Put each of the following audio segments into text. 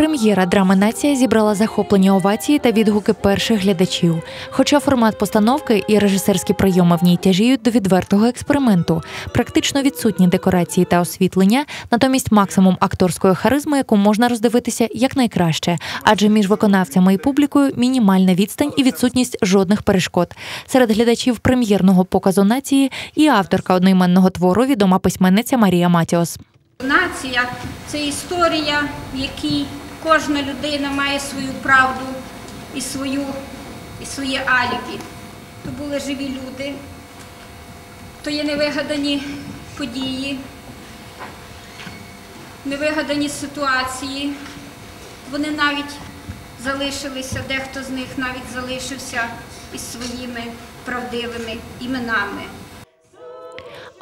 Прем'єра драми Нація зібрала захоплені овації та відгуки перших глядачів. Хоча формат постановки і режисерські прийоми в ній тяжіють до відвертого експерименту, практично відсутні декорації та освітлення, натомість максимум акторської харизми, яку можна роздивитися якнайкраще, адже між виконавцями і публікою мінімальна відстань і відсутність жодних перешкод. Серед глядачів прем'єрного показу нації і авторка одноіменного твору відома письменниця Марія Матіос. Нація це історія, в якій кожна людина має свою правду і свою, і своє алібі. То були живі люди, то є невигадані події, невигадані ситуації. Вони навіть залишилися, дехто з них навіть залишився із своїми правдивими іменами.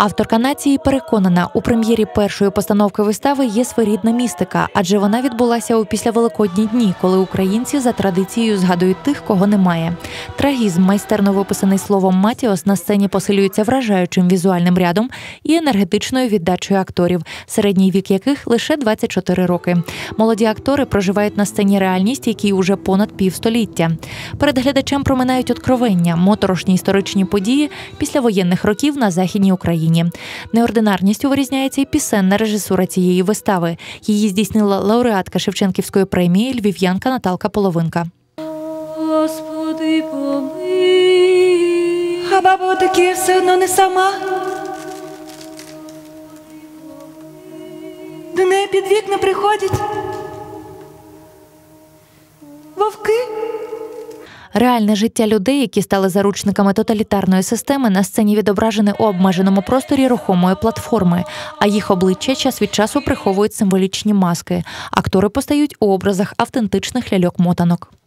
Авторка нації переконана, у прем'єрі першої постановки вистави є своєрідна містика, адже вона відбулася у післявеликодні дні, коли українці за традицією згадують тих, кого немає. Трагізм, майстерно виписаний словом Матіос, на сцені посилюється вражаючим візуальним рядом і енергетичною віддачею акторів, середній вік яких лише 24 роки. Молоді актори проживають на сцені реальність, якій уже понад півстоліття. Перед глядачем проминають откровення, моторошні історичні події післявоєнних років на західній Україні. Неординарністю вирізняється і пісенна режисура цієї вистави. Її здійснила лауреатка Шевченківської премії львів'янка Наталка Половинка. Господи, помилуй. А баба отакі все одно не сама. До неї під вікна приходять. Реальне життя людей, які стали заручниками тоталітарної системи, на сцені відображене у обмеженому просторі рухомої платформи, а їх обличчя час від часу приховують символічні маски. Актори постають у образах автентичних ляльок-мотанок.